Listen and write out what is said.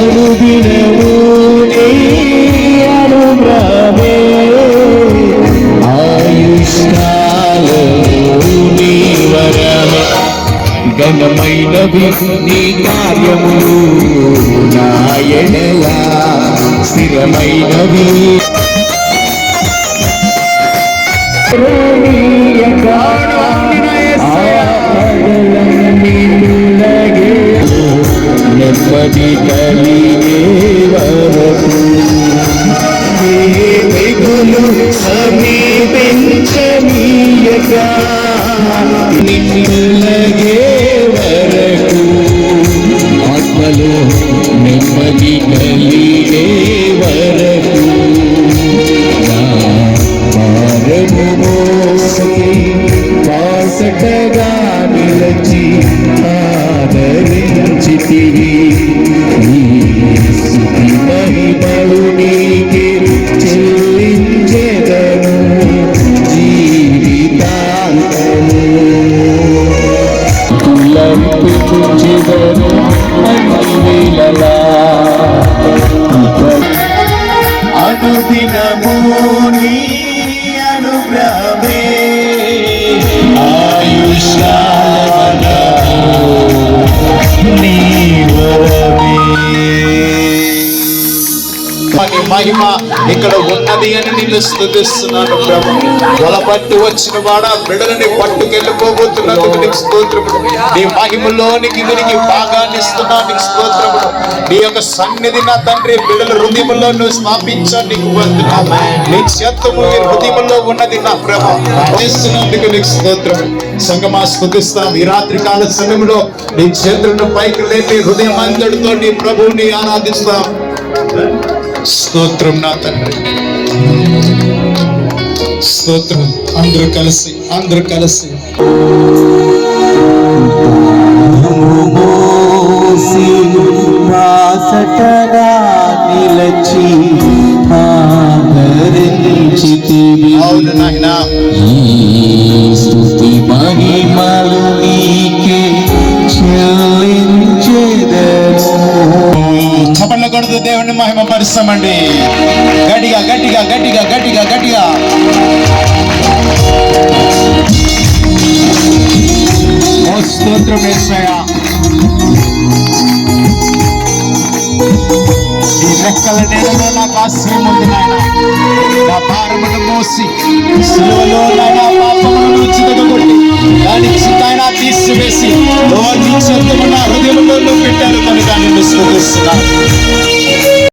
అనుదినము నీ అనుగ్రహమే ఆయుష్కాలము నీ వరమే ఘనమైనవి నీ కార్యములు నాయనలా స్థిరమైనవి. నెమ్మది కలి తెగులు సమీపించనీయగా నిన్నలగే వరకు ఆత్మలో నెమ్మది కలిగే వరకు నా భారము నిలచి ఆదరించి తిరిగి నీ మహిమ ఇక్కడ ఉన్నది అని నిన్ను స్థుతిస్తున్నాను ప్రభు. బలపట్టి వచ్చిన వాడ బిడలని పట్టుకెళ్ళిపోబోతున్నందుకు నీకు స్తోత్రములు. నీ మహిమలోనికి విరిగి భాగాన్నిస్తున్నా నీకు స్తోత్రములు. నీ యొక్క సన్నిధి నా తండ్రి బిడల హృదయంలో నువ్వు స్థాపించా నీకు వందనాలు. నీ చేత్తము నీ హృదయంలో ఉన్నది నా ప్రభు. ఇస్తున్నందుకు నీకు స్తోత్రం సంగమా స్థుతిస్తాం. ఈ రాత్రి కాల సమయంలో నీ చేతులను పైకి లేపి హృదయం అంతటితో నీ ప్రభువుని ఆరాధిస్తాం. స్తోత్రం నా తండ్రి. స్తోత్రం. అందరూ కలిసి అందరూ కలిసి. మోసి బాసటగా నిలచి ఆదరించితివి. అవును నాయనా. స్తుతి మహిమలు మహిమ పరుస్తామండి గట్టిగా గట్టిగా గట్టిగా గట్టిగా గట్టిగా. ఓ స్తోత్రం యేసయ్యా ఈ రెక్కల నీడలో నాకు ఆశ్రయం ఉంది నాయన. నా భారమును మోసి సిలువలో నాయన పాపములను చితగొట్టి దాని చిత్తాయన తీసివేసి ఓ నా హృదయంలో నువ్వు పెట్టారు కనుక నిన్ను స్థుతిస్తున్నాను